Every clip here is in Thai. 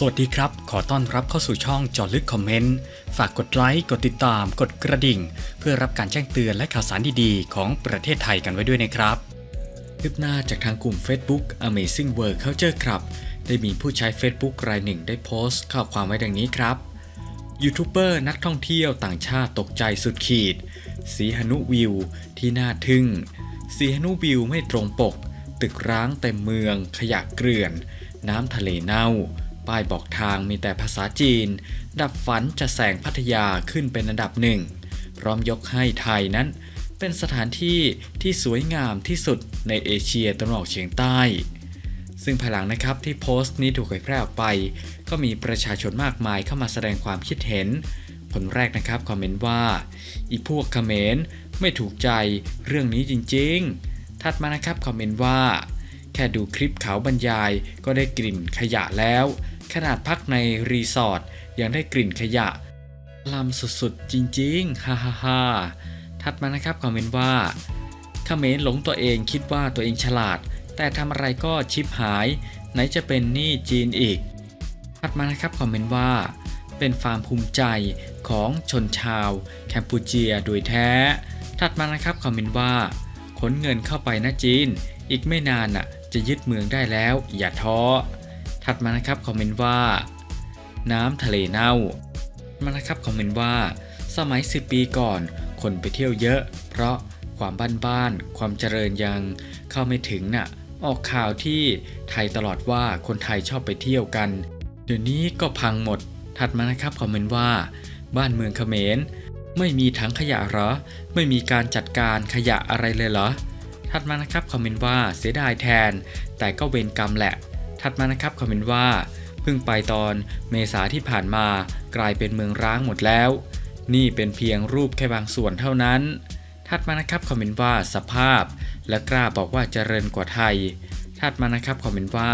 สวัสดีครับ ขอต้อนรับเข้าสู่ช่องจอลึกคอมเมนต์ ฝากกดไลค์ กดติดตาม กดกระดิ่ง เพื่อรับการแจ้งเตือนและข่าวสารดีๆ ของประเทศไทยกันไว้ด้วยนะครับคืบหน้าจากทางกลุ่ม Facebook Amazing World Culture Club ได้มีผู้ใช้ Facebook รายหนึ่งได้โพสต์ข้อความไว้ดังนี้ครับยูทูบเบอร์นักท่องเที่ยวต่างชาติตกใจสุดขีด สีหนุวิว ที่น่าทึ่ง สีหนุวิวไม่ตรงปก ตึกร้างเต็มเมือง ขยะเกลื่อน น้ำทะเลเน่า ป้ายบอกทางมีแต่ภาษาจีน ดับฝันจะแสงพัทยาขึ้นเป็นอันดับหนึ่ง พร้อมยกให้ไทยนั้น เป็นสถานที่ที่สวยงามที่สุดในเอเชียตะวันออกเฉียงใต้ ซึ่งภายหลังนะครับที่โพสต์นี้ถูกเผยแพร่ออกไป ก็มีประชาชนมากมายเข้ามาแสดงความคิดเห็นผลแรกนะครับคอมเมนต์ว่า อีพวกเขมรไม่ถูกใจเรื่องนี้จริง ๆ ถัดมานะครับคอมเมนต์ว่าแค่ดูคลิปเขาบรรยายก็ได้กลิ่นขยะแล้ว ขนาดพักในรีสอร์ทยังได้กลิ่นขยะลำสุดๆ จริงๆ ฮ่าฮ่าฮ่าถัดมานะครับคอมเมนต์ว่าเขมรหลงตัวเองคิดว่าตัวเองฉลาด แต่ทำอะไรก็ชิปหาย ไหนจะเป็นหนี้จีนอีก ถัดมานะครับคอมเมนต์ว่า เป็นความภูมิใจของชนชาว แคมพูเจียโดยแท้ ถัดมานะครับคอมเมนต์ว่า ขนเงินเข้าไปนะจีน อีกไม่นานน่ะจะยึดเมืองได้แล้ว อย่าท้อ ถัดมานะครับคอมเมนต์ว่า น้ำทะเลเน่ามานะครับคอมเมนต์ว่า สมัย 10 ปีก่อน คนไปเที่ยวเยอะ เพราะความบ้านๆความเจริญยังเข้าไม่ถึงน่ะ ออกข่าวที่ไทยตลอดว่าคนไทยชอบไปเที่ยวกัน เดี๋ยวนี้ก็พังหมด ถัดมานะครับคอมเมนต์ว่า บ้านเมืองเขมร ไม่มีถังขยะหรอ ไม่มีการจัดการขยะอะไรเลยเหรอ ถัดมานะครับคอมเมนต์ว่าเสียดายแทน แต่ก็เวรกรรมแหละ ถัดมานะครับคอมเมนต์ว่าเพิ่งไปตอนเมษาที่ผ่านมากลายเป็นเมืองร้างหมดแล้ว นี่เป็นเพียงรูปแค่บางส่วนเท่านั้น ถัดมานะครับคอมเมนต์ว่าสภาพ และกล้าบอกว่าเจริญกว่าไทย ถัดมานะครับคอมเมนต์ว่า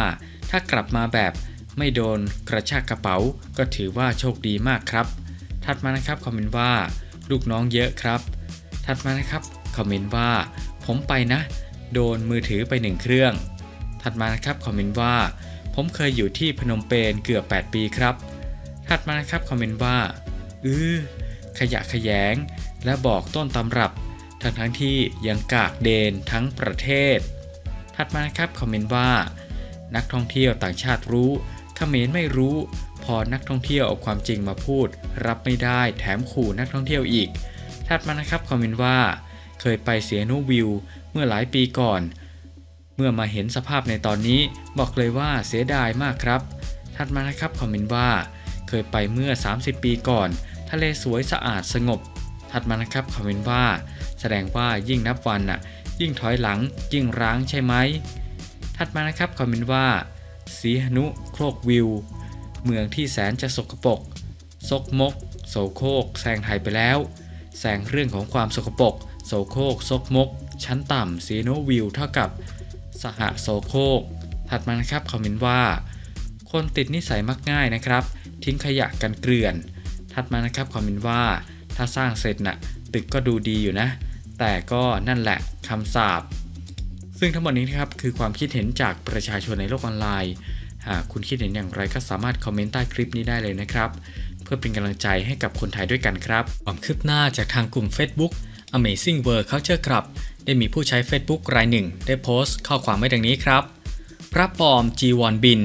ถ้ากลับมาแบบไม่โดนกระชากกระเป๋า ก็ถือว่าโชคดีมากครับ ถัดมานะครับคอมเมนต์ว่า ลูกน้องเยอะครับ ถัดมานะครับคอมเมนต์ว่า ผมไปนะ โดนมือถือไปหนึ่งเครื่อง ถัดมานะครับคอมเมนต์ว่า ผมเคยอยู่ที่พนมเปญเกือบ 8 ปีครับ ถัดมานะครับคอมเมนต์ว่าอือขยะขยง และบอกต้นตำรับ ทั้งทั้งที่ยังกากเดนทั้งประเทศ ถัดมานะครับคอมเมนต์ว่า นักท่องเที่ยวต่างชาติรู้เขมรไม่รู้ พอนักท่องเที่ยวเอาความจริงมาพูด รับไม่ได้แถมขู่นักท่องเที่ยวอีก ถัดมานะครับคอมเมนต์ว่า เคยไปเสียนูวิวเมื่อหลายปีก่อน เมื่อมาเห็นสภาพในตอนนี้บอกเลยว่าเสียดายมากครับ ถัดมานะครับคอมเมนต์ว่า เคยไปเมื่อ 30 ปีก่อน ทะเลสวยสะอาดสงบ ถัดมานะครับคอมเมนต์ว่า แสดงว่ายิ่งนับวันน่ะ ยิ่งถอยหลังยิ่งร้างใช่ไหมถัดมานะครับคอมเมนต์ว่า สีหนุโครกวิว เมืองที่แสนจะสกปรกซกมก โสโครกแซงไทยไปแล้วแซงเรื่องของความสกปรกโสโครกซกมก ชั้นต่ำสีโนวิวเท่ากับ สหโสโครกถัดมานะครับคอมเมนต์ว่า คนติดนิสัยมักง่ายนะครับ ทิ้งขยะกันเกลื่อน ถัดมานะครับคอมเมนต์ว่า ถ้าสร้างเสร็จน่ะตึกก็ดูดีอยู่นะ แต่ก็นั่นแหละคำสาปซึ่งทั้งหมดนี้นะครับคือความคิดเห็นจากประชาชนในโลกออนไลน์ หากคุณคิดเห็นอย่างไรก็สามารถคอมเมนต์ใต้คลิปนี้ได้เลยนะครับ เพื่อเป็นกำลังใจให้กับคนไทยด้วยกันครับความคืบหน้าจากทางกลุ่ม Facebook Amazing World Culture Club ได้มีผู้ใช้ Facebook รายหนึ่ง ได้โพสต์ข้อความไว้ดังนี้ครับ พระปลอมจีวรบิน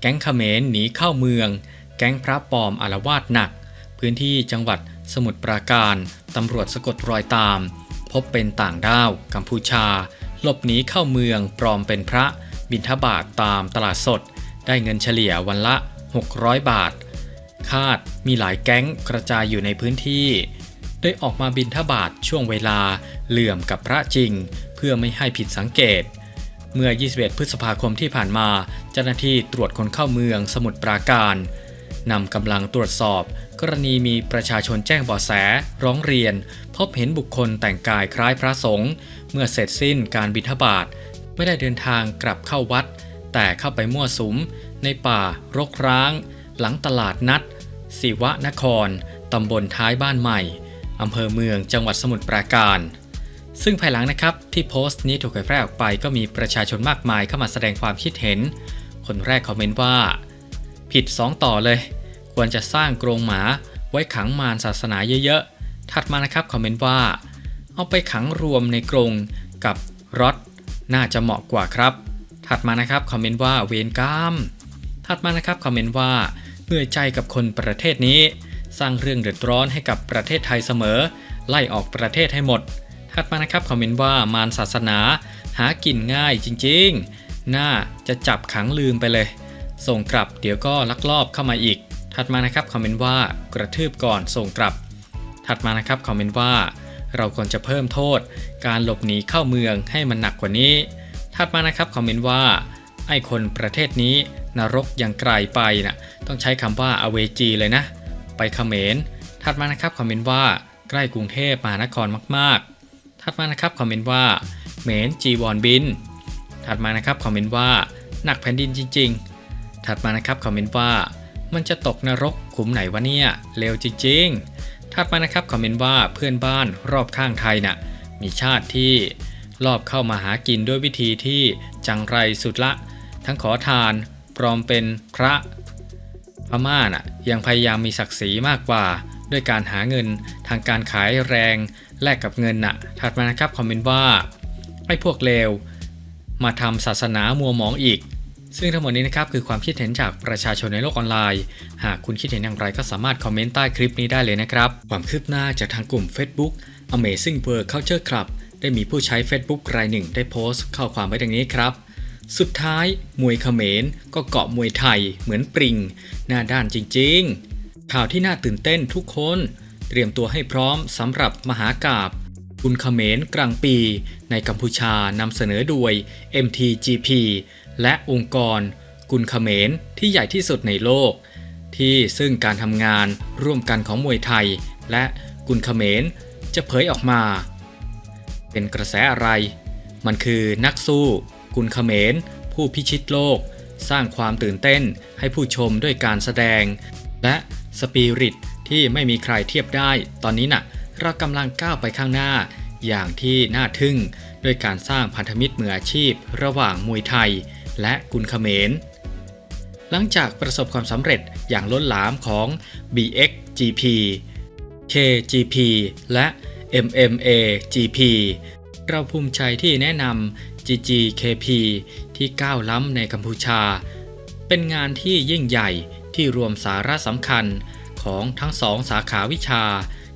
แก๊งเขมรหนีเข้าเมือง แก๊งพระปลอมอารวาสหนัก พื้นที่จังหวัดสมุทรปราการ ตำรวจสะกดรอยตาม พบเป็นต่างด้าว กัมพูชา หลบหนีเข้าเมืองปลอมเป็นพระ บิณฑบาตตามตลาดสด ได้เงินเฉลี่ยวันละ 600 บาท คาดมีหลายแก๊งกระจายอยู่ในพื้นที่ ได้ออกมาบินทบาทช่วงเวลาเหลื่อมกับพระจริง เพื่อไม่ให้ผิดสังเกต เมื่อ 21 พฤษภาคมที่ผ่านมาเจ้าหน้าที่ตรวจคนเข้าเมืองสมุทรปราการนำกำลังตรวจสอบ กรณีมีประชาชนแจ้งเบาะแส ร้องเรียน พบเห็นบุคคลแต่งกายคล้ายพระสงฆ์เมื่อเสร็จสิ้นการบิณฑบาตไม่ได้เดินทางกลับเข้าวัด แต่เข้าไปมั่วสุม ในป่ารกร้าง หลังตลาดนัดศิวะนคร ตำบลท้ายบ้านใหม่ อำเภอเมืองจังหวัดสมุทรปราการ ซึ่งภายหลังนะครับที่โพสต์นี้ถูกเผยแพร่ออกไปก็มีประชาชนมากมายเข้ามาแสดงความคิดเห็น คนแรกคอมเมนต์ว่า ผิด 2 ต่อเลย ควรจะสร้างกรงหมาไว้ขังมารศาสนาเยอะๆ ถัดมานะครับคอมเมนต์ว่า เอาไปขังรวมในกรงกับรถน่าจะเหมาะกว่าครับ ถัดมานะครับคอมเมนต์ว่าเวรกรรมถัดมานะครับคอมเมนต์ว่าเหนื่อยใจกับคนประเทศนี้ สร้างเรื่องเดือดร้อนให้กับประเทศไทยเสมอ ไล่ออกประเทศให้หมดถัดมานะครับคอมเมนต์ว่ามารศาสนา หากินง่ายจริงๆ น่าจะจับขังลืมไปเลย ส่งกลับเดี๋ยวก็ลักลอบเข้ามาอีก ถัดมานะครับคอมเมนต์ว่ากระทืบก่อนส่งกลับ ถัดมานะครับคอมเมนต์ว่า เราควรจะเพิ่มโทษ การหลบหนีเข้าเมืองให้มันหนักกว่านี้ ถัดมานะครับคอมเมนต์ว่าไอ้คนประเทศนี้นรกยังไกลไปนะ่ะต้องใช้คำว่าอเวจีเลยนะ ไปเขมรถัดมานะครับคอมเมนต์ว่าใกล้กรุงเทพมหานครมาก ๆ ถัดมานะครับคอมเมนต์ว่าเหมนจีวอนบิน ถัดมานะครับคอมเมนต์ว่าหนักแผ่นดินจริง ๆ ถัดมานะครับคอมเมนต์ว่า มันจะตกนรกขุมไหนวะเนี่ยเลวจริง ๆ ถัดมานะครับคอมเมนต์ว่าเพื่อนบ้านรอบข้างไทยน่ะมีชาติที่รอบเข้ามาหากินด้วยวิธีที่จังไรสุดละ ทั้งขอทานปลอมเป็นพระ พม่าน่ะยังพยายามมีศักดิ์ศรีมากกว่า ด้วยการหาเงินทางการขายแรง แลกกับเงินน่ะ ถัดมานะครับคอมเมนต์ว่าไอ้พวกเลวมาทำศาสนามัวหมองอีก ซึ่งทั้งหมดนี้นะครับคือความคิดเห็นจากประชาชนในโลกออนไลน์ หากคุณคิดเห็นอย่างไรก็สามารถคอมเมนต์ใต้คลิปนี้ได้เลยนะครับ ความคืบหน้าจากทางกลุ่ม Facebook Amazing World Culture Club ได้มีผู้ใช้ Facebook รายหนึ่งได้โพสต์ข้อความไว้ดังนี้ครับ สุดท้ายมวยเขมรก็เกาะมวยไทยเหมือนปริง หน้าด้านจริงๆ ข่าวที่น่าตื่นเต้นทุกคน เตรียมตัวให้พร้อมสำหรับมหากาบกุนเขมรกลางปี ในกัมพูชานำเสนอโดย MTGP และองค์กรกุนเขมรที่ใหญ่ที่สุดในโลก ที่ซึ่งการทำงานร่วมกันของมวยไทย และกุนเขมรจะเผยออกมา เป็นกระแสอะไร มันคือนักสู้ กุนเขมร ผู้พิชิตโลก สร้างความตื่นเต้นให้ผู้ชมด้วยการแสดง และสปิริตที่ไม่มีใครเทียบได้ ตอนนี้น่ะ เรากำลังก้าวไปข้างหน้า อย่างที่น่าทึ่งด้วยการสร้างพันธมิตรมืออาชีพ ระหว่างมวยไทย และกุนเขมร หลังจากประสบความสำเร็จอย่างล้นหลามของ BXGP KGP และ MMAGP เราภูมิใจที่แนะนำ GGKP ที่ก้าวล้ำในกัมพูชา เป็นงานที่ยิ่งใหญ่ที่รวมสาระสำคัญของทั้งสองสาขาวิชา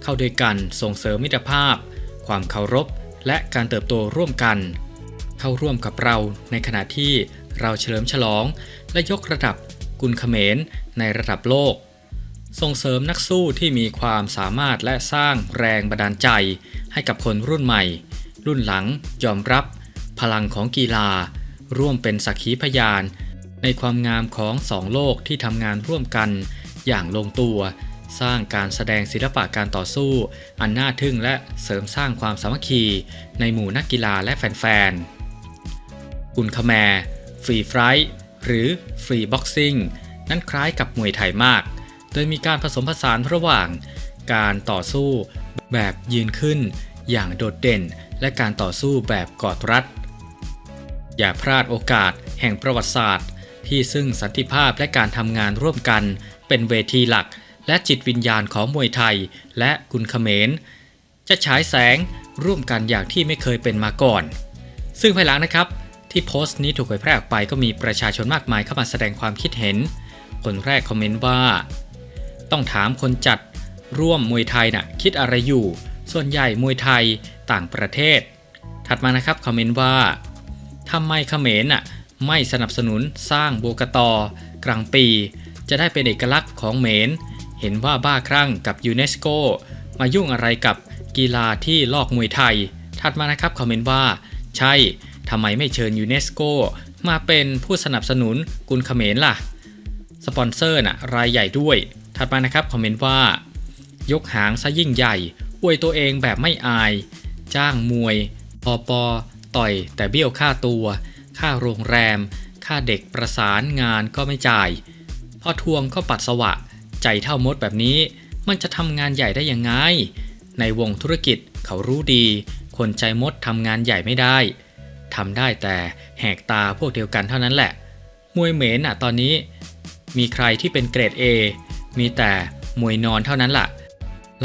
เข้าด้วยกันส่งเสริมมิตรภาพ ความเคารพ และการเติบโตร่วมกัน เข้าร่วมกับเราในขณะที่เราเฉลิมฉลอง และยกระดับกุนเขมรในระดับโลก ส่งเสริมนักสู้ที่มีความสามารถและสร้างแรงบันดาลใจ ให้กับคนรุ่นใหม่ รุ่นหลังยอมรับ พลังของกีฬา ร่วมเป็นสักขีพยาน ในความงามของสองโลกที่ทำงานร่วมกัน อย่างลงตัว สร้างการแสดงศิลปะการต่อสู้ อันน่าทึ่งและเสริมสร้างความสามัคคี ในหมู่นักกีฬาและแฟนๆกุนคแมร์ฟรีไฟท์หรือฟรีบ็อกซิ่งนั้นคล้ายกับมวยไทยมาก โดยมีการผสมผสานระหว่าง การต่อสู้แบบยืนขึ้นอย่างโดดเด่น และการต่อสู้แบบกอดรัด อย่าพลาดโอกาสแห่งประวัติศาสตร์ ที่ซึ่งสันติภาพและการทำงานร่วมกัน เป็นเวทีหลัก และจิตวิญญาณของมวยไทย และกุนเขมร จะฉายแสงร่วมกันอย่างที่ไม่เคยเป็นมาก่อน ซึ่งภายหลังนะครับ ที่โพสต์นี้ถูกเผยแพร่ออกไปก็มีประชาชนมากมายเข้ามาแสดงความคิดเห็น คนแรกคอมเมนต์ว่า ต้องถามคนจัดร่วมมวยไทยน่ะคิดอะไรอยู่ ส่วนใหญ่มวยไทยต่างประเทศ ถัดมานะครับคอมเมนต์ว่า ทำไมเขมรน่ะไม่สนับสนุนสร้างโบกตอกลางปี จะได้เป็นเอกลักษณ์ของเมรเห็นว่าบ้าคลั่งกับยูเนสโกมายุ่งอะไรกับกีฬาที่ลอกมวยไทย ถัดมานะครับคอมเมนต์ว่า ใช่ทำไมไม่เชิญยูเนสโกมาเป็นผู้สนับสนุนกุนเขมรล่ะ สปอนเซอร์น่ะรายใหญ่ด้วย ถัดมานะครับคอมเมนต์ว่า ยกหางซะยิ่งใหญ่ อวยตัวเองแบบไม่อาย จ้างมวยปอปอ ต่อย แต่เบี้ยวค่าตัว ค่าโรงแรม ค่าเด็กประสานงานก็ไม่จ่าย พอทวงก็ปัดสวะ ใจเท่ามดแบบนี้ มันจะทำงานใหญ่ได้ยังไง ในวงธุรกิจเขารู้ดี คนใจมดทำงานใหญ่ไม่ได้ทำได้แต่แหกตาพวกเดียวกันเท่านั้นแหละ มวยเหมนอะตอนนี้ มีใครที่เป็นเกรด A มีแต่มวยนอนเท่านั้นล่ะ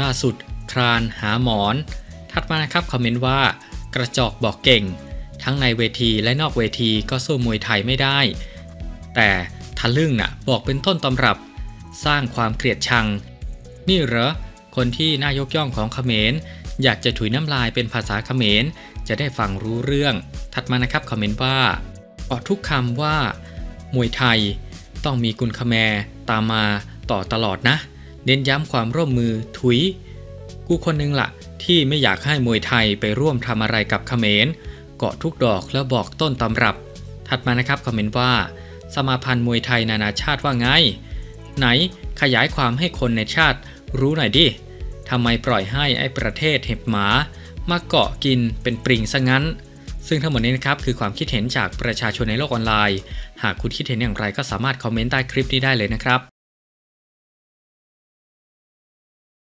ล่าสุดครานหาหมอนถัดมานะครับคอมเมนต์ว่า กระจอกบอกเก่ง ทั้งในเวทีและนอกเวทีก็สู้มวยไทยไม่ได้ แต่ทะลึ่งน่ะบอกเป็นต้นตำรับ สร้างความเกลียดชัง นี่เหรอ คนที่น่ายกย่องของเขมร อยากจะถุยน้ำลายเป็นภาษาเขมร จะได้ฟังรู้เรื่องถัดมานะครับคอมเมนต์ว่าออกทุกคำว่า มวยไทย ต้องมีกุลคแมรตามมาต่อตลอดนะ เน้นย้ำความร่วมมือถุย กูคนนึงละ ที่ไม่อยากให้มวยไทยไปร่วมทำอะไรกับเขมร เกาะทุกดอกแล้วบอกต้นตำรับ ถัดมานะครับคอมเมนต์ว่า สมาพันธ์มวยไทยนานาชาติว่าไง ไหนขยายความให้คนในชาติรู้หน่อยดิทำไมปล่อยให้ไอ้ประเทศเห็บหมามาเกาะกินเป็นปริงซะงั้น ซึ่งทั้งหมดนี้นะครับคือความคิดเห็นจากประชาชนในโลกออนไลน์ หากคุณคิดเห็นอย่างไรก็สามารถคอมเมนต์ใต้คลิปนี้ได้เลยนะครับ